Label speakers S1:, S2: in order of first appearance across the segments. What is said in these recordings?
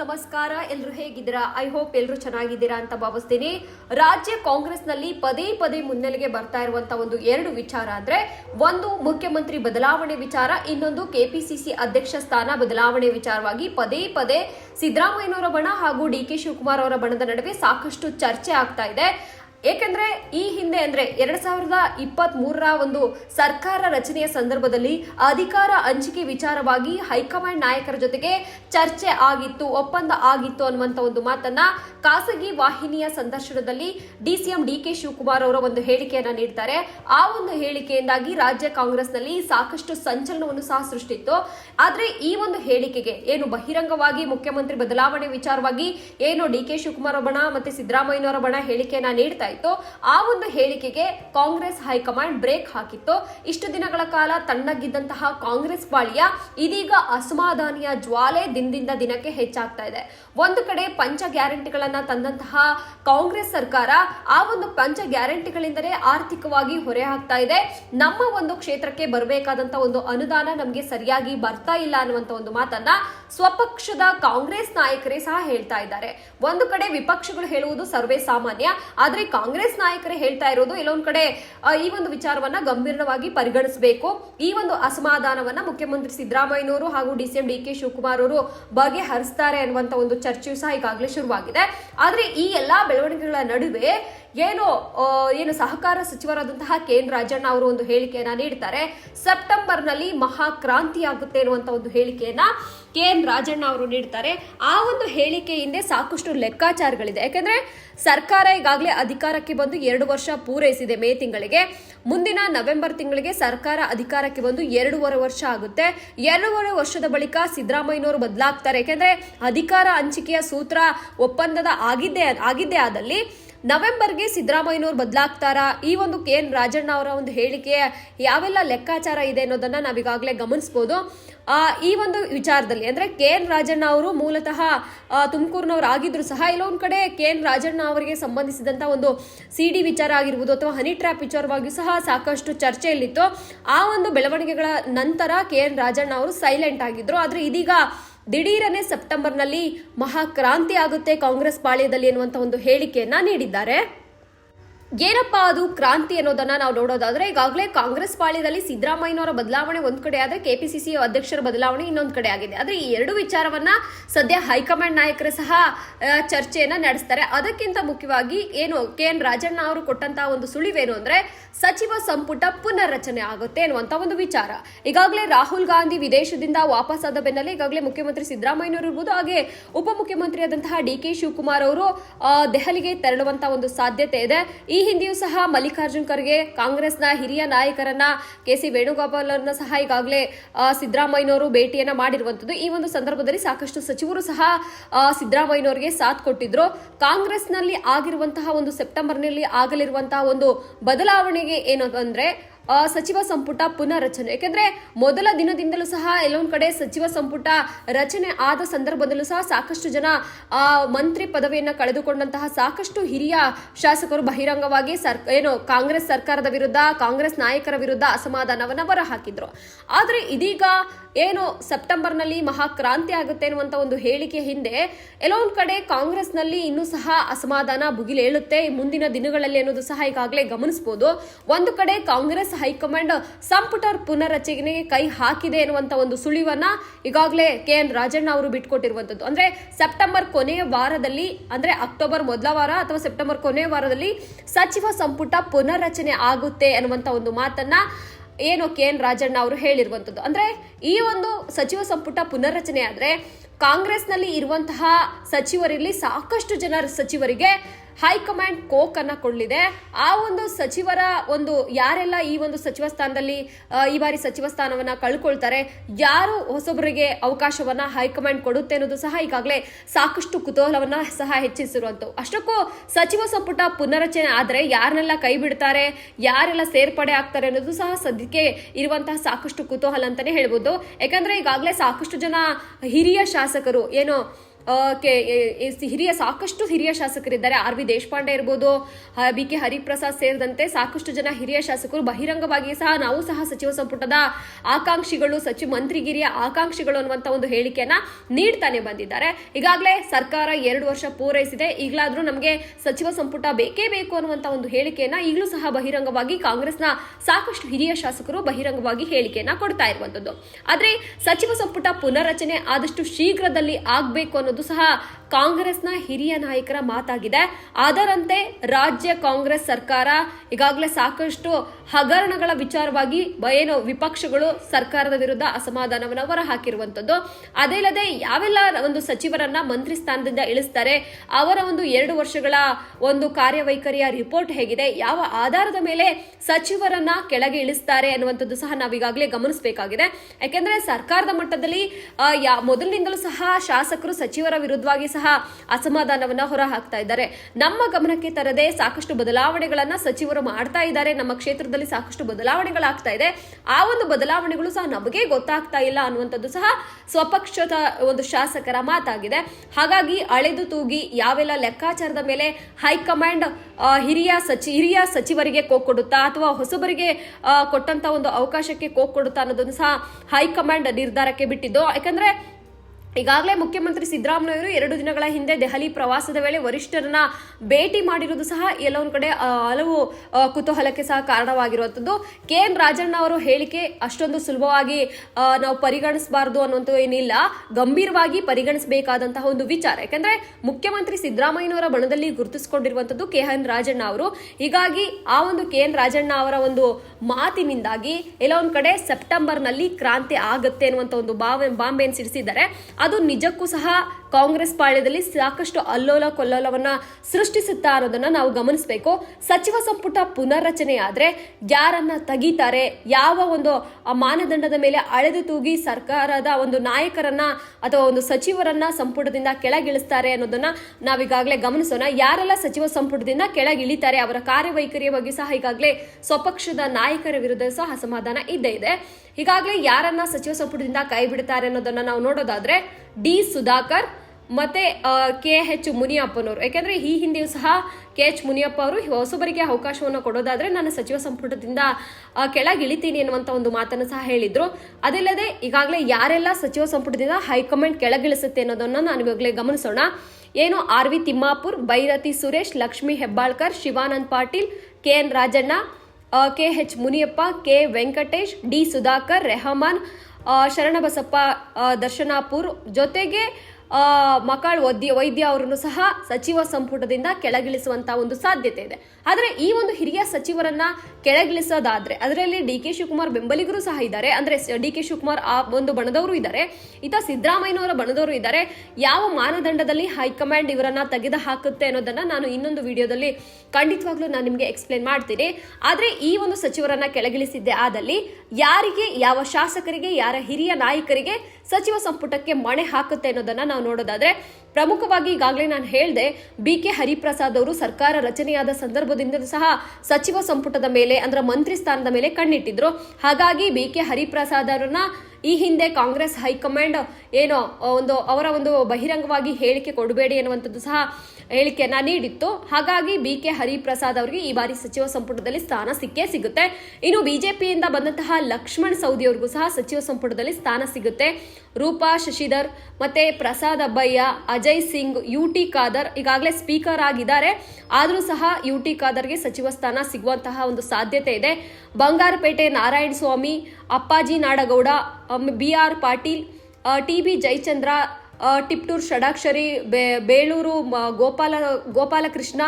S1: ನಮಸ್ಕಾರ ಎಲ್ಲರೂ ಹೇಗಿದ್ದೀರಾ? ಐ ಹೋಪ್ ಎಲ್ಲರೂ ಚೆನ್ನಾಗಿದ್ದೀರಾ ಅಂತ ಭಾವಿಸ್ತೀನಿ. ರಾಜ್ಯ ಕಾಂಗ್ರೆಸ್ನಲ್ಲಿ ಪದೇ ಪದೇ ಮುನ್ನೆಲೆಗೆ ಬರ್ತಾ ಇರುವಂತ ಒಂದು ಎರಡು ವಿಚಾರ ಅಂದ್ರೆ, ಒಂದು ಮುಖ್ಯಮಂತ್ರಿ ಬದಲಾವಣೆ ವಿಚಾರ, ಇನ್ನೊಂದು ಕೆಪಿಸಿಸಿ ಅಧ್ಯಕ್ಷ ಸ್ಥಾನ ಬದಲಾವಣೆ ವಿಚಾರವಾಗಿ ಪದೇ ಪದೇ ಸಿದ್ದರಾಮಯ್ಯನವರ ಬಣ ಹಾಗೂ ಡಿ ಕೆ ಶಿವಕುಮಾರ್ ಅವರ ಬಣದ ನಡುವೆ ಸಾಕಷ್ಟು ಚರ್ಚೆ ಆಗ್ತಾ ಇದೆ. ಏಕೆಂದ್ರೆ ಈ ಹಿಂದೆ ಅಂದ್ರೆ ಎರಡ್ ಸಾವಿರದ ಇಪ್ಪತ್ತ್ ಮೂರರ ಒಂದು ಸರ್ಕಾರ ರಚನೆಯ ಸಂದರ್ಭದಲ್ಲಿ ಅಧಿಕಾರ ಹಂಚಿಕೆ ವಿಚಾರವಾಗಿ ಹೈಕಮಾಂಡ್ ನಾಯಕರ ಜೊತೆಗೆ ಚರ್ಚೆ ಆಗಿತ್ತು, ಒಪ್ಪಂದ ಆಗಿತ್ತು ಅನ್ನುವಂತ ಒಂದು ಮಾತನ್ನ ಖಾಸಗಿ ವಾಹಿನಿಯ ಸಂದರ್ಶನದಲ್ಲಿ ಡಿಸಿಎಂ ಡಿ ಕೆ ಶಿವಕುಮಾರ್ ಅವರ ಒಂದು ಹೇಳಿಕೆಯನ್ನ ನೀಡ್ತಾರೆ. ಆ ಒಂದು ಹೇಳಿಕೆಯಿಂದಾಗಿ ರಾಜ್ಯ ಕಾಂಗ್ರೆಸ್ನಲ್ಲಿ ಸಾಕಷ್ಟು ಸಂಚಲನವನ್ನು ಸಹ ಸೃಷ್ಟಿತ್ತು. ಆದ್ರೆ ಈ ಒಂದು ಹೇಳಿಕೆಗೆ ಏನು ಬಹಿರಂಗವಾಗಿ ಮುಖ್ಯಮಂತ್ರಿ ಬದಲಾವಣೆ ವಿಚಾರವಾಗಿ ಏನು ಡಿ ಕೆ ಶಿವಕುಮಾರ್ ಬಣ ಮತ್ತೆ ಸಿದ್ದರಾಮಯ್ಯನವರ ಬಣ ಹೇಳಿಕೆಯನ್ನ ನೀಡ್ತಾ ಇತ್ತು ಆ ಒಂದು ಹೇಳಿಕೆಗೆ ಕಾಂಗ್ರೆಸ್ ಹೈಕಮಾಂಡ್ ಬ್ರೇಕ್ ಹಾಕಿತ್ತು. ಇಷ್ಟು ದಿನಗಳ ಕಾಲ ತಣ್ಣಗಿದ್ದಂತಹ ಕಾಂಗ್ರೆಸ್ ಪಾಳಿಯ ಇದೀಗ ಅಸಮಾಧಾನಿಯ ಜ್ವಾಲೆ ದಿನದಿಂದ ದಿನಕ್ಕೆ ಹೆಚ್ಚಾಗ್ತಾ ಇದೆ. ಒಂದು ಕಡೆ ಪಂಚ ಗ್ಯಾರಂಟಿಗಳನ್ನ ತಂದಂತಹ ಕಾಂಗ್ರೆಸ್ ಸರ್ಕಾರ ಆ ಒಂದು ಪಂಚ ಗ್ಯಾರಂಟಿಗಳಿಂದಲೇ ಆರ್ಥಿಕವಾಗಿ ಹೊರೆ ಹಾಕ್ತಾ ಇದೆ. ನಮ್ಮ ಒಂದು ಕ್ಷೇತ್ರಕ್ಕೆ ಬರಬೇಕಾದಂತ ಒಂದು ಅನುದಾನ ನಮಗೆ ಸರಿಯಾಗಿ ಬರ್ತಾ ಇಲ್ಲ ಅನ್ನುವಂತ ಒಂದು ಮಾತನ್ನ ಸ್ವಪಕ್ಷದ ಕಾಂಗ್ರೆಸ್ ನಾಯಕರೇ ಸಹ ಹೇಳ್ತಾ ಇದ್ದಾರೆ. ಒಂದು ಕಡೆ ವಿಪಕ್ಷಗಳು ಹೇಳುವುದು ಸರ್ವೇ ಸಾಮಾನ್ಯ, ಆದ್ರೆ ಕಾಂಗ್ರೆಸ್ ನಾಯಕರೇ ಹೇಳ್ತಾ ಇರೋದು ಎಲ್ಲೊಂದ್ ಕಡೆ ಈ ಒಂದು ವಿಚಾರವನ್ನ ಗಂಭೀರವಾಗಿ ಪರಿಗಣಿಸಬೇಕು. ಈ ಒಂದು ಅಸಮಾಧಾನವನ್ನ ಮುಖ್ಯಮಂತ್ರಿ ಸಿದ್ದರಾಮಯ್ಯನವರು ಹಾಗೂ ಡಿಸಿಎಂ ಡಿ ಕೆ ಶಿವಕುಮಾರ್ ಅವರು ಬಗೆಹರಿಸ್ತಾರೆ ಅನ್ನುವಂತ ಒಂದು ಚರ್ಚೆಯು ಸಹ ಈಗಾಗಲೇ ಶುರುವಾಗಿದೆ. ಆದ್ರೆ ಈ ಎಲ್ಲಾ ಬೆಳವಣಿಗೆಗಳ ನಡುವೆ ಏನು ಏನು ಸಹಕಾರ ಸಚಿವರಾದಂತಹ ಕೆ ಎನ್ ರಾಜಣ್ಣ ಅವರು ಒಂದು ಹೇಳಿಕೆಯನ್ನ ನೀಡ್ತಾರೆ. ಸೆಪ್ಟೆಂಬರ್ನಲ್ಲಿ ಮಹಾಕ್ರಾಂತಿ ಆಗುತ್ತೆ ಅನ್ನುವಂತ ಒಂದು ಹೇಳಿಕೆಯನ್ನ ಕೆ ಎನ್ ರಾಜಣ್ಣ ಅವರು ನೀಡ್ತಾರೆ. ಆ ಒಂದು ಹೇಳಿಕೆ ಹಿಂದೆ ಸಾಕಷ್ಟು ಲೆಕ್ಕಾಚಾರಗಳಿದೆ. ಯಾಕೆಂದ್ರೆ ಸರ್ಕಾರ ಈಗಾಗಲೇ ಅಧಿಕಾರಕ್ಕೆ ಬಂದು ಎರಡು ವರ್ಷ ಪೂರೈಸಿದೆ ಮೇ ತಿಂಗಳಿಗೆ. ಮುಂದಿನ ನವೆಂಬರ್ ತಿಂಗಳಿಗೆ ಸರ್ಕಾರ ಅಧಿಕಾರಕ್ಕೆ ಬಂದು ಎರಡೂವರೆ ವರ್ಷ ಆಗುತ್ತೆ. ಎರಡೂವರೆ ವರ್ಷದ ಬಳಿಕ ಸಿದ್ದರಾಮಯ್ಯನವರು ಬದಲಾಗ್ತಾರೆ. ಯಾಕೆಂದ್ರೆ ಅಧಿಕಾರ ಹಂಚಿಕೆಯ ಸೂತ್ರ ಒಪ್ಪಂದದ ಆಗಿದ್ದೇ ಆಗಿದ್ದೇ ಆದಲ್ಲಿ ನವೆಂಬರ್ಗೆ ಸಿದ್ದರಾಮಯ್ಯನವರು ಬದಲಾಗ್ತಾರಾ? ಈ ಒಂದು ಕೆ ಎನ್ ರಾಜಣ್ಣ ಅವರ ಒಂದು ಹೇಳಿಕೆ ಯಾವೆಲ್ಲ ಲೆಕ್ಕಾಚಾರ ಇದೆ ಅನ್ನೋದನ್ನ ನಾವೀಗಾಗಲೇ ಗಮನಿಸಬಹುದು ಆ, ಈ ಒಂದು ವಿಚಾರದಲ್ಲಿ ಅಂದ್ರೆ ಕೆ ಎನ್ ರಾಜಣ್ಣ ಅವರು ಮೂಲತಃ ತುಮಕೂರಿನವರು ಆಗಿದ್ರು ಸಹ ಇಲ್ಲೊಂದ್ ಕಡೆ ಕೆ ಎನ್ ರಾಜಣ್ಣ ಅವರಿಗೆ ಸಂಬಂಧಿಸಿದಂತ ಒಂದು ಸಿ ಡಿ ವಿಚಾರ ಆಗಿರ್ಬೋದು ಅಥವಾ ಹನಿ ಟ್ರ್ಯಾಪ್ ವಿಚಾರವಾಗಿಯೂ ಸಹ ಸಾಕಷ್ಟು ಚರ್ಚೆಯಲ್ಲಿತ್ತು. ಆ ಒಂದು ಬೆಳವಣಿಗೆಗಳ ನಂತರ ಕೆ ಎನ್ ರಾಜಣ್ಣ ಅವರು ಸೈಲೆಂಟ್ ಆಗಿದ್ರು. ಆದ್ರೆ ಇದೀಗ ದಿಢೀರನೆ ಸೆಪ್ಟೆಂಬರ್ನಲ್ಲಿ ಮಹಾಕ್ರಾಂತಿ ಆಗುತ್ತೆ ಕಾಂಗ್ರೆಸ್ ಪಾಳ್ಯದಲ್ಲಿ ಎನ್ನುವಂತಹ ಒಂದು ಹೇಳಿಕೆಯನ್ನ ನೀಡಿದ್ದಾರೆ. ಏನಪ್ಪಾ ಅದು ಕ್ರಾಂತಿ ಅನ್ನೋದನ್ನ ನಾವು ನೋಡೋದಾದ್ರೆ ಈಗಾಗಲೇ ಕಾಂಗ್ರೆಸ್ ಪಾಳ್ಯದಲ್ಲಿ ಸಿದ್ದರಾಮಯ್ಯನವರ ಬದಲಾವಣೆ ಒಂದ್ ಕಡೆ ಆದ್ರೆ ಕೆಪಿಸಿಸಿ ಅಧ್ಯಕ್ಷರ ಬದಲಾವಣೆ ಇನ್ನೊಂದು ಕಡೆ ಆಗಿದೆ. ಆದ್ರೆ ಈ ಎರಡು ವಿಚಾರವನ್ನ ಸದ್ಯ ಹೈಕಮಾಂಡ್ ನಾಯಕರು ಸಹ ಚರ್ಚೆಯನ್ನ ನಡೆಸ್ತಾರೆ. ಅದಕ್ಕಿಂತ ಮುಖ್ಯವಾಗಿ ಏನು ಕೆ ಎನ್ ರಾಜಣ್ಣ ಅವರು ಕೊಟ್ಟಂತಹ ಒಂದು ಸುಳಿವೇನು ಅಂದ್ರೆ ಸಚಿವ ಸಂಪುಟ ಪುನರ್ರಚನೆ ಆಗುತ್ತೆ ಅನ್ನುವಂತ ಒಂದು ವಿಚಾರ. ಈಗಾಗಲೇ ರಾಹುಲ್ ಗಾಂಧಿ ವಿದೇಶದಿಂದ ವಾಪಸ್ಸಾದ ಬೆನ್ನಲ್ಲೇ ಈಗಾಗಲೇ ಮುಖ್ಯಮಂತ್ರಿ ಸಿದ್ದರಾಮಯ್ಯನವರು ಇರ್ಬೋದು ಹಾಗೆ ಉಪಮುಖ್ಯಮಂತ್ರಿಯಾದಂತಹ ಡಿ ಕೆ ಶಿವಕುಮಾರ್ ಅವರು ದೆಹಲಿಗೆ ತೆರಳುವಂತ ಒಂದು ಸಾಧ್ಯತೆ ಇದೆ. ಈ ಹಿಂದೆಯೂ ಸಹ ಮಲ್ಲಿಕಾರ್ಜುನ್ ಖರ್ಗೆ ಕಾಂಗ್ರೆಸ್ನ ಹಿರಿಯ ನಾಯಕರನ್ನ ಕೆ ಸಿ ವೇಣುಗೋಪಾಲ್ ಅವರನ್ನ ಸಹ ಈಗಾಗಲೇ ಸಿದ್ದರಾಮಯ್ಯನವರು ಭೇಟಿಯನ್ನ ಮಾಡಿರುವಂತದ್ದು ಈ ಒಂದು ಸಂದರ್ಭದಲ್ಲಿ ಸಾಕಷ್ಟು ಸಚಿವರು ಸಹ ಸಿದ್ದರಾಮಯ್ಯನವರಿಗೆ ಸಾಥ್ ಕೊಟ್ಟಿದ್ರು. ಕಾಂಗ್ರೆಸ್ನಲ್ಲಿ ಆಗಿರುವಂತಹ ಒಂದು ಸೆಪ್ಟೆಂಬರ್ನಲ್ಲಿ ಆಗಲಿರುವಂತಹ ಒಂದು ಬದಲಾವಣೆಗೆ ಏನು ಸಚಿವ ಸಂಪುಟ ಪುನರ್ರಚನೆ. ಯಾಕೆಂದ್ರೆ ಮೊದಲ ದಿನದಿಂದಲೂ ಸಹ ಎಲ್ಲೊಂದು ಕಡೆ ಸಚಿವ ಸಂಪುಟ ರಚನೆ ಆದ ಸಂದರ್ಭದಲ್ಲೂ ಸಹ ಸಾಕಷ್ಟು ಜನ ಮಂತ್ರಿ ಪದವಿಯನ್ನು ಕಳೆದುಕೊಂಡಂತಹ ಸಾಕಷ್ಟು ಹಿರಿಯ ಶಾಸಕರು ಬಹಿರಂಗವಾಗಿ ಸರ್ ಏನು, ಕಾಂಗ್ರೆಸ್ ಸರ್ಕಾರದ ವಿರುದ್ಧ, ಕಾಂಗ್ರೆಸ್ ನಾಯಕರ ವಿರುದ್ಧ ಅಸಮಾಧಾನವನ್ನು ಹೊರಹಾಕಿದ್ರು. ಆದರೆ ಇದೀಗ ಏನು ಸೆಪ್ಟೆಂಬರ್ನಲ್ಲಿ ಮಹಾಕ್ರಾಂತಿ ಆಗುತ್ತೆ ಅನ್ನುವಂತ ಒಂದು ಹೇಳಿಕೆ ಹಿಂದೆ ಎಲ್ಲೋ ಒಂದ್ ಕಡೆ ಕಾಂಗ್ರೆಸ್ನಲ್ಲಿ ಇನ್ನೂ ಸಹ ಅಸಮಾಧಾನ ಭುಗಿಲೇಳುತ್ತೆ ಮುಂದಿನ ದಿನಗಳಲ್ಲಿ ಅನ್ನೋದು ಸಹ ಈಗಾಗಲೇ ಗಮನಿಸಬಹುದು ಒಂದು ಕಡೆ ಕಾಂಗ್ರೆಸ್ ಹೈಕಮಾಂಡ್ ಸಂಪುಟ ಪುನರ್ರಚನೆಗೆ ಕೈ ಹಾಕಿದೆ ಅನ್ನುವಂತ ಒಂದು ಸುಳಿವನ್ನ ಈಗಾಗಲೇ ಕೆ ಎನ್ ರಾಜಣ್ಣ ಅವರು ಬಿಟ್ಕೊಟ್ಟಿರುವಂತದ್ದು ಅಂದ್ರೆ ಸೆಪ್ಟೆಂಬರ್ ಕೊನೆಯ ವಾರದಲ್ಲಿ, ಅಂದ್ರೆ ಅಕ್ಟೋಬರ್ ಮೊದಲ ವಾರ ಅಥವಾ ಸೆಪ್ಟೆಂಬರ್ ಕೊನೆಯ ವಾರದಲ್ಲಿ ಸಚಿವ ಸಂಪುಟ ಪುನರ್ರಚನೆ ಆಗುತ್ತೆ ಅನ್ನುವಂತ ಒಂದು ಮಾತನ್ನ ಏನು ಕೆ ಎನ್ ರಾಜಣ್ಣ ಅವರು ಹೇಳಿರುವಂಥದ್ದು. ಅಂದ್ರೆ ಈ ಒಂದು ಸಚಿವ ಸಂಪುಟ ಪುನರ್ರಚನೆ ಆದರೆ ಕಾಂಗ್ರೆಸ್ನಲ್ಲಿ ಇರುವಂತಹ ಸಚಿವರಲ್ಲಿ ಸಾಕಷ್ಟು ಜನ ಸಚಿವರಿಗೆ ಹೈಕಮಾಂಡ್ ಕೋಕ್ ಅನ್ನ ಕೊಡಲಿದೆ. ಆ ಒಂದು ಸಚಿವರ ಒಂದು ಯಾರೆಲ್ಲ ಈ ಒಂದು ಸಚಿವ ಸ್ಥಾನದಲ್ಲಿ ಈ ಬಾರಿ ಸಚಿವ ಸ್ಥಾನವನ್ನ ಕಳ್ಕೊಳ್ತಾರೆ, ಯಾರು ಹೊಸೊಬ್ಬರಿಗೆ ಅವಕಾಶವನ್ನ ಹೈಕಮಾಂಡ್ ಕೊಡುತ್ತೆ ಅನ್ನೋದು ಸಹ ಈಗಾಗಲೇ ಸಾಕಷ್ಟು ಕುತೂಹಲವನ್ನ ಸಹ ಹೆಚ್ಚಿಸಿರುವಂತವು ಅಷ್ಟಕ್ಕೂ ಸಚಿವ ಸಂಪುಟ ಪುನರಚನೆ ಆದರೆ ಯಾರನ್ನೆಲ್ಲ ಕೈ ಬಿಡ್ತಾರೆ, ಯಾರೆಲ್ಲ ಸೇರ್ಪಡೆ ಆಗ್ತಾರೆ ಅನ್ನೋದು ಸಹ ಸದ್ಯಕ್ಕೆ ಇರುವಂತಹ ಸಾಕಷ್ಟು ಕುತೂಹಲ ಅಂತಾನೆ ಹೇಳ್ಬೋದು. ಯಾಕಂದ್ರೆ ಈಗಾಗಲೇ ಸಾಕಷ್ಟು ಜನ ಹಿರಿಯ ಶಾಸಕರು, ಏನು ಕೆ ಹಿರಿಯ, ಸಾಕಷ್ಟು ಹಿರಿಯ ಶಾಸಕರಿದ್ದಾರೆ. ಆರ್ ವಿ ದೇಶಪಾಂಡೆ ಇರ್ಬೋದು ಬಿ ಕೆ ಹರಿಪ್ರಸಾದ್ ಸೇರಿದಂತೆ ಸಾಕಷ್ಟು ಜನ ಹಿರಿಯ ಶಾಸಕರು. ಬಹಿರಂಗವಾಗಿ ಸಹ ನಾವು ಸಹ ಸಚಿವ ಸಂಪುಟದ ಆಕಾಂಕ್ಷಿಗಳು, ಸಚಿವ ಮಂತ್ರಿಗಿರಿಯ ಆಕಾಂಕ್ಷಿಗಳು ಅನ್ನುವಂತ ಒಂದು ಹೇಳಿಕೆಯನ್ನ ನೀಡ್ತಾನೆ ಬಂದಿದ್ದಾರೆ. ಈಗಾಗಲೇ ಸರ್ಕಾರ ಎರಡು ವರ್ಷ ಪೂರೈಸಿದೆ. ಈಗಲಾದರೂ ನಮಗೆ ಸಚಿವ ಸಂಪುಟ ಬೇಕೇ ಬೇಕು ಅನ್ನುವಂತ ಒಂದು ಹೇಳಿಕೆಯನ್ನ ಈಗಲೂ ಸಹ ಬಹಿರಂಗವಾಗಿ ಕಾಂಗ್ರೆಸ್ನ ಸಾಕಷ್ಟು ಹಿರಿಯ ಶಾಸಕರು ಬಹಿರಂಗವಾಗಿ ಹೇಳಿಕೆಯನ್ನ ಕೊಡ್ತಾ ಇರುವಂತದ್ದು. ಆದರೆ ಸಚಿವ ಸಂಪುಟ ಪುನರ್ರಚನೆ ಆದಷ್ಟು ಶೀಘ್ರದಲ್ಲಿ ಆಗಬೇಕು ಅನ್ನೋದು ಸಹ ಕಾಂಗ್ರೆಸ್ನ ಹಿರಿಯ ನಾಯಕರ ಮಾತಾಗಿದೆ. ಅದರಂತೆ ರಾಜ್ಯ ಕಾಂಗ್ರೆಸ್ ಸರ್ಕಾರ ಈಗಾಗಲೇ ಸಾಕಷ್ಟು ಹಗರಣಗಳ ವಿಚಾರವಾಗಿ ಏನು ವಿಪಕ್ಷಗಳು ಸರ್ಕಾರದ ವಿರುದ್ಧ ಅಸಮಾಧಾನವನ್ನು ಹೊರಹಾಕಿರುವಂತದ್ದು ಅದೇ ಇಲ್ಲದೆ ಯಾವೆಲ್ಲ ಒಂದು ಸಚಿವರನ್ನ ಮಂತ್ರಿ ಸ್ಥಾನದಿಂದ ಇಳಿಸ್ತಾರೆ, ಅವರ ಒಂದು ಎರಡು ವರ್ಷಗಳ ಒಂದು ಕಾರ್ಯವೈಖರಿಯ ರಿಪೋರ್ಟ್ ಹೇಗಿದೆ, ಯಾವ ಆಧಾರದ ಮೇಲೆ ಸಚಿವರನ್ನ ಕೆಳಗೆ ಇಳಿಸ್ತಾರೆ ಅನ್ನುವಂಥದ್ದು ಸಹ ನಾವೀಗಾಗಲೇ ಗಮನಿಸಬೇಕಾಗಿದೆ. ಯಾಕೆಂದ್ರೆ ಸರ್ಕಾರದ ಮಟ್ಟದಲ್ಲಿ ಮೊದಲಿನಿಂದಲೂ ಸಹ ಶಾಸಕರು ಸಚಿವರ ವಿರುದ್ಧವಾಗಿ ಸಹ ಅಸಮಾಧಾನವನ್ನ ಹೊರ ಹಾಕ್ತಾ ಇದ್ದಾರೆ. ನಮ್ಮ ಗಮನಕ್ಕೆ ತರದೆ ಸಾಕಷ್ಟು ಬದಲಾವಣೆಗಳನ್ನ ಸಚಿವರು ಮಾಡ್ತಾ ಇದ್ದಾರೆ. ನಮ್ಮ ಕ್ಷೇತ್ರದಲ್ಲಿ ಸಾಕಷ್ಟು ಬದಲಾವಣೆಗಳಾಗ್ತಾ ಇದೆ. ಆ ಒಂದು ಬದಲಾವಣೆಗಳು ಸಹ ನಮಗೆ ಗೊತ್ತಾಗ್ತಾ ಇಲ್ಲ ಅನ್ನುವಂಥದ್ದು ಸಹ ಸ್ವಪಕ್ಷದ ಒಂದು ಶಾಸಕರ ಮಾತಾಗಿದೆ. ಹಾಗಾಗಿ ಅಳೆದು ತೂಗಿ ಯಾವೆಲ್ಲ ಲೆಕ್ಕಾಚಾರದ ಮೇಲೆ ಹೈಕಮಾಂಡ್ ಹಿರಿಯ ಸಚಿ, ಹಿರಿಯ ಸಚಿವರಿಗೆ ಕೊಡುತ್ತಾ ಅಥವಾ ಹೊಸಬರಿಗೆ ಕೊಟ್ಟಂತ ಒಂದು ಅವಕಾಶಕ್ಕೆ ಕೋಕ್ ಕೊಡುತ್ತಾ ಅನ್ನೋದನ್ನು ಸಹ ಹೈಕಮಾಂಡ್ ನಿರ್ಧಾರಕ್ಕೆ ಬಿಟ್ಟಿದ್ದು. ಯಾಕಂದ್ರೆ ಈಗಾಗಲೇ ಮುಖ್ಯಮಂತ್ರಿ ಸಿದ್ದರಾಮಯ್ಯವರು ಎರಡು ದಿನಗಳ ಹಿಂದೆ ದೆಹಲಿ ಪ್ರವಾಸದ ವೇಳೆ ವರಿಷ್ಠರನ್ನ ಭೇಟಿ ಮಾಡಿರುವುದು ಸಹ ಎಲ್ಲ ಕಡೆ ಹಲವು ಕುತೂಹಲಕ್ಕೆ ಸಹ ಕಾರಣವಾಗಿರುವಂಥದ್ದು. ಕೆ. ಎನ್. ರಾಜಣ್ಣ ಅವರು ಹೇಳಿಕೆ ಅಷ್ಟೊಂದು ಸುಲಭವಾಗಿ ನಾವು ಪರಿಗಣಿಸಬಾರದು ಅನ್ನುವಂಥ ಏನಿಲ್ಲ. ಗಂಭೀರವಾಗಿ ಪರಿಗಣಿಸಬೇಕಾದಂತಹ ಒಂದು ವಿಚಾರ. ಯಾಕಂದ್ರೆ ಮುಖ್ಯಮಂತ್ರಿ ಸಿದ್ದರಾಮಯ್ಯನವರ ಬಣದಲ್ಲಿ ಗುರುತಿಸಿಕೊಂಡಿರುವಂಥದ್ದು ಕೆ. ಎನ್. ರಾಜಣ್ಣ ಅವರು. ಹೀಗಾಗಿ ಆ ಒಂದು ಕೆ. ಎನ್. ರಾಜಣ್ಣ ಅವರ ಒಂದು ಮಾತಿನಿಂದಾಗಿ ಎಲ್ಲ ಒಂದು ಕಡೆ ಸೆಪ್ಟೆಂಬರ್ನಲ್ಲಿ ಕ್ರಾಂತಿ ಆಗುತ್ತೆ ಅನ್ನುವಂಥ ಒಂದು ಬಾಂಬೆ ಬಾಂಬೆಯನ್ನು ಸಿಡಿಸಿದ್ದಾರೆ. ಅದು ನಿಜಕ್ಕೂ ಸಹ ಕಾಂಗ್ರೆಸ್ ಪಾಳ್ಯದಲ್ಲಿ ಸಾಕಷ್ಟು ಅಲ್ಲೋಲ ಕೊಲ್ಲೋಲವನ್ನ ಸೃಷ್ಟಿಸುತ್ತಾ ಅನ್ನೋದನ್ನ ನಾವು ಗಮನಿಸಬೇಕು. ಸಚಿವ ಸಂಪುಟ ಪುನರ್ರಚನೆ ಆದ್ರೆ ಯಾರನ್ನ ತೆಗಿತಾರೆ, ಯಾವ ಒಂದು ಮಾನದಂಡದ ಮೇಲೆ ಅಳೆದು ತೂಗಿ ಸರ್ಕಾರದ ಒಂದು ನಾಯಕರನ್ನ ಅಥವಾ ಒಂದು ಸಚಿವರನ್ನ ಸಂಪುಟದಿಂದ ಕೆಳಗಿಳಿಸ್ತಾರೆ ಅನ್ನೋದನ್ನ ನಾವೀಗಾಗಲೇ ಗಮನಿಸೋಣ. ಯಾರೆಲ್ಲ ಸಚಿವ ಸಂಪುಟದಿಂದ ಕೆಳಗಿಳಿತಾರೆ, ಅವರ ಕಾರ್ಯವೈಖರಿಯ ಬಗ್ಗೆ ಸಹ ಈಗಾಗಲೇ ಸ್ವಪಕ್ಷದ ನಾಯಕರ ವಿರುದ್ಧ ಸಹ ಅಸಮಾಧಾನ ಇದ್ದೇ ಇದೆ. ಈಗಾಗಲೇ ಯಾರನ್ನ ಸಚಿವ ಸಂಪುಟದಿಂದ ಕೈ ಬಿಡ್ತಾರೆ ಅನ್ನೋದನ್ನ ನಾವು ನೋಡೋದಾದ್ರೆ ಡಿ ಸುಧಾಕರ್ ಮತ್ತೆ ಕೆ ಎಚ್ ಮುನಿಯಪ್ಪನವರು. ಯಾಕೆಂದ್ರೆ ಈ ಹಿಂದೆಯೂ ಸಹ ಕೆ ಎಚ್ ಮುನಿಯಪ್ಪ ಅವರು ಹೊಸಬರಿಗೆ ಅವಕಾಶವನ್ನು ಕೊಡೋದಾದ್ರೆ ನಾನು ಸಚಿವ ಸಂಪುಟದಿಂದ ಕೆಳಗೆ ಕೆಳಗಿಳಿತೀನಿ ಅನ್ನುವಂತ ಒಂದು ಮಾತನ್ನು ಸಹ ಹೇಳಿದ್ರು. ಅದಿಲ್ಲದೆ ಈಗಾಗಲೇ ಯಾರೆಲ್ಲ ಸಚಿವ ಸಂಪುಟದಿಂದ ಹೈಕಮಾಂಡ್ ಕೆಳಗಿಳಿಸುತ್ತೆ ಅನ್ನೋದನ್ನ ನಾನು ಈಗಾಗಲೇ ಗಮನಿಸೋಣ. ಏನು R V Timmapur, Byrathi Suresh, Lakshmi Hebbalkar, Shivanand Patil, K N Rajanna K H Muniyappa, K Venkatesh, D Sudhakar, Rahman Sharanabasappa Darshanapur ಜೊತೆಗೆ ಮಕಾಳ್ ವೈದ್ಯ ವೈದ್ಯ ಅವರನ್ನು ಸಹ ಸಚಿವ ಸಂಪುಟದಿಂದ ಕೆಳಗಿಳಿಸುವಂತಹ ಒಂದು ಸಾಧ್ಯತೆ ಇದೆ. ಆದರೆ ಈ ಒಂದು ಹಿರಿಯ ಸಚಿವರನ್ನ ಕೆಳಗಿಳಿಸೋದಾದ್ರೆ, ಅದರಲ್ಲಿ ಡಿ ಕೆ ಶಿವಕುಮಾರ್ ಬೆಂಬಲಿಗರು ಸಹ ಇದ್ದಾರೆ. ಅಂದ್ರೆ ಡಿ ಕೆ ಶಿವಕುಮಾರ್ ಆ ಒಂದು ಬಣದವರು ಇದ್ದಾರೆ. ಈತ ಸಿದ್ದರಾಮಯ್ಯನವರ ಬಣದವರು ಇದ್ದಾರೆ. ಯಾವ ಮಾನದಂಡದಲ್ಲಿ ಹೈಕಮಾಂಡ್ ಇವರನ್ನ ತೆಗೆದು ಹಾಕುತ್ತೆ ಅನ್ನೋದನ್ನ ನಾನು ಇನ್ನೊಂದು ವಿಡಿಯೋದಲ್ಲಿ ಖಂಡಿತವಾಗ್ಲೂ ನಾನು ನಿಮಗೆ ಎಕ್ಸ್ಪ್ಲೇನ್ ಮಾಡ್ತೀನಿ. ಆದ್ರೆ ಈ ಒಂದು ಸಚಿವರನ್ನ ಕೆಳಗಿಳಿಸಿದ್ದೆ ಆದಲ್ಲಿ ಯಾರಿಗೆ, ಯಾವ ಶಾಸಕರಿಗೆ, ಯಾರ ಹಿರಿಯ ನಾಯಕರಿಗೆ ಸಚಿವ ಸಂಪುಟಕ್ಕೆ ಮಣೆ ಹಾಕುತ್ತೆ ಅನ್ನೋದನ್ನ ನಾವು ನೋಡೋದಾದ್ರೆ ಪ್ರಮುಖವಾಗಿ ಈಗಾಗಲೇ ನಾನು ಹೇಳಿದೆ ಬಿ ಕೆ ಹರಿಪ್ರಸಾದ್ ಅವರು ಸರ್ಕಾರ ರಚನೆಯಾದ ಸಂದರ್ಭದಿಂದ ಸಹ ಸಚಿವ ಸಂಪುಟದ ಮೇಲೆ ಅಂದ್ರೆ ಮಂತ್ರಿ ಸ್ಥಾನದ ಮೇಲೆ ಕಣ್ಣಿಟ್ಟಿದ್ರು. ಹಾಗಾಗಿ ಬಿ ಕೆ ಹರಿಪ್ರಸಾದ್ ಅವರನ್ನ ಈ ಹಿಂದೆ ಕಾಂಗ್ರೆಸ್ ಹೈಕಮಾಂಡ್ ಏನೋ ಒಂದು ಅವರ ಒಂದು ಬಹಿರಂಗವಾಗಿ ಹೇಳಿಕೆ ಕೊಡಬೇಡಿ ಅನ್ನುವಂಥದ್ದು ಸಹ ಹೇಳಿಕೆಯನ್ನ ನೀಡಿತ್ತು. ಹಾಗಾಗಿ ಬಿ ಕೆ ಹರಿಪ್ರಸಾದ್ ಅವರಿಗೆ ಈ ಬಾರಿ ಸಚಿವ ಸಂಪುಟದಲ್ಲಿ ಸ್ಥಾನ ಸಿಕ್ಕೇ ಸಿಗುತ್ತೆ. ಇನ್ನು ಬಿಜೆಪಿಯಿಂದ ಬಂದಂತಹ ಲಕ್ಷ್ಮಣ್ ಸೌದಿ ಅವರಿಗೂ ಸಹ ಸಚಿವ ಸಂಪುಟದಲ್ಲಿ ಸ್ಥಾನ ಸಿಗುತ್ತೆ. ರೂಪಾ, ಶಶಿಧರ್ ಮತ್ತೆ ಪ್ರಸಾದ್ ಅಬ್ಬಯ್ಯ, ಅಜಯ್ ಸಿಂಗ್ ಯು ಟಿ ಖಾದರ್ ಈಗಾಗಲೇ ಸ್ಪೀಕರ್ ಆಗಿದ್ದಾರೆ. ಆದರೂ ಸಹ ಯು ಟಿ ಖಾದರ್ಗೆ ಸಚಿವ ಸ್ಥಾನ ಸಿಗುವಂತಹ ಒಂದು ಸಾಧ್ಯತೆ ಇದೆ. Bangarapet Narayana Swamy Appaji Nadagouda B R Patil T B Jayachandra Tiptur, Shadakshari, ಬೇ- ಬೇಳೂರು ಗೋಪಾಲ, ಗೋಪಾಲಕೃಷ್ಣ,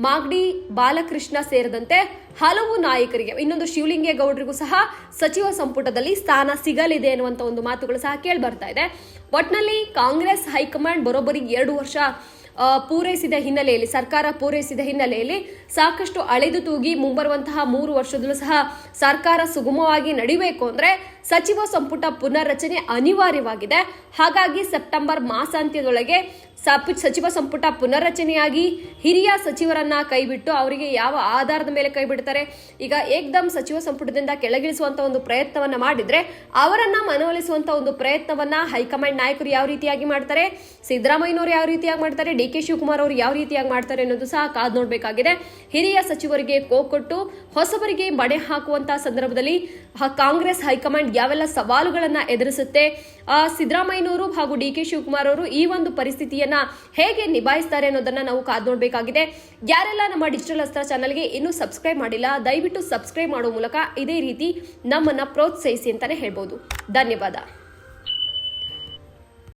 S1: ಮಾಗಡಿ, ಬಾಲಕೃಷ್ಣ ಸೇರಿದಂತೆ ಹಲವು ನಾಯಕರಿಗೆ, ಇನ್ನೊಂದು ಶಿವಲಿಂಗೇಗೌಡರಿಗೂ ಸಹ ಸಚಿವ ಸಂಪುಟದಲ್ಲಿ ಸ್ಥಾನ ಸಿಗಲಿದೆ ಅನ್ನುವಂಥ ಒಂದು ಮಾತುಗಳು ಸಹ ಕೇಳಿ ಬರ್ತಾ ಇದೆ. ಒಟ್ನಲ್ಲಿ ಕಾಂಗ್ರೆಸ್ ಹೈಕಮಾಂಡ್ ಬರೋಬ್ಬರಿ ಎರಡು ವರ್ಷ ಪೂರೈಸಿದ ಹಿನ್ನೆಲೆಯಲ್ಲಿ, ಸರ್ಕಾರ ಪೂರೈಸಿದ ಹಿನ್ನೆಲೆಯಲ್ಲಿ ಸಾಕಷ್ಟು ಅಳೆದು ತೂಗಿ ಮುಂಬರುವಂತಹ ಮೂರು ವರ್ಷದಲ್ಲೂ ಸಹ ಸರ್ಕಾರ ಸುಗಮವಾಗಿ ನಡಿಬೇಕು ಅಂದ್ರೆ ಸಚಿವ ಸಂಪುಟ ಪುನರ್ರಚನೆ ಅನಿವಾರ್ಯವಾಗಿದೆ. ಹಾಗಾಗಿ ಸೆಪ್ಟೆಂಬರ್ ಮಾಸಾಂತ್ಯದೊಳಗೆ ಸಚಿವ ಸಂಪುಟ ಪುನರ್ರಚನೆಯಾಗಿ ಹಿರಿಯ ಸಚಿವರನ್ನ ಕೈಬಿಟ್ಟು ಅವರಿಗೆ ಯಾವ ಆಧಾರದ ಮೇಲೆ ಕೈಬಿಡ್ತಾರೆ? ಈಗ ಏಕ್ದಮ್ ಸಚಿವ ಸಂಪುಟದಿಂದ ಕೆಳಗಿಳಿಸುವಂತ ಒಂದು ಪ್ರಯತ್ನವನ್ನ ಮಾಡಿದ್ರೆ ಅವರನ್ನ ಮನವೊಲಿಸುವಂತ ಒಂದು ಪ್ರಯತ್ನವನ್ನ ಹೈಕಮಾಂಡ್ ನಾಯಕರು ಯಾವ ರೀತಿಯಾಗಿ ಮಾಡ್ತಾರೆ? ಸಿದ್ದರಾಮಯ್ಯನವರು ಯಾವ ರೀತಿಯಾಗಿ ಮಾಡ್ತಾರೆ? ಡಿ ಕೆ ಶಿವಕುಮಾರ್ ಅವರು ಯಾವ ರೀತಿಯಾಗಿ ಮಾಡ್ತಾರೆ ಅನ್ನೋದು ಸಹ ಕಾದು ನೋಡಬೇಕಾಗಿದೆ. ಹಿರಿಯ ಸಚಿವರಿಗೆ ಕೊಟ್ಟು ಹೊಸಬರಿಗೆ ಮಡೆ ಹಾಕುವಂತ ಸಂದರ್ಭದಲ್ಲಿ ಕಾಂಗ್ರೆಸ್ ಹೈಕಮಾಂಡ್ ಯಾವೆಲ್ಲ ಸವಾಲುಗಳನ್ನ ಎದುರಿಸುತ್ತೆ? ಸಿದ್ದರಾಮಯ್ಯನವರು ಹಾಗೂ ಡಿ ಕೆ ಶಿವಕುಮಾರ್ ಅವರು ಈ ಒಂದು ಪರಿಸ್ಥಿತಿಯನ್ನ ಹೇಗೆ ನಿಭಾಯಿಸ್ತಾರೆ ಅನ್ನೋದನ್ನ ನಾವು ಕಾದು ನೋಡಬೇಕಾಗಿದೆ. ಯಾರೆಲ್ಲ ನಮ್ಮ ಡಿಜಿಟಲ್ ಅಸ್ತ್ರ ಚಾನಲ್ಗೆ ಇನ್ನೂ ಸಬ್ಸ್ಕ್ರೈಬ್ ಮಾಡಿಲ್ಲ, ದಯವಿಟ್ಟು ಸಬ್ಸ್ಕ್ರೈಬ್ ಮಾಡೋ ಮೂಲಕ ಇದೇ ರೀತಿ ನಮ್ಮನ್ನ ಪ್ರೋತ್ಸಾಹಿಸಿ ಅಂತಾನೆ ಹೇಳ್ಬೋದು. ಧನ್ಯವಾದ.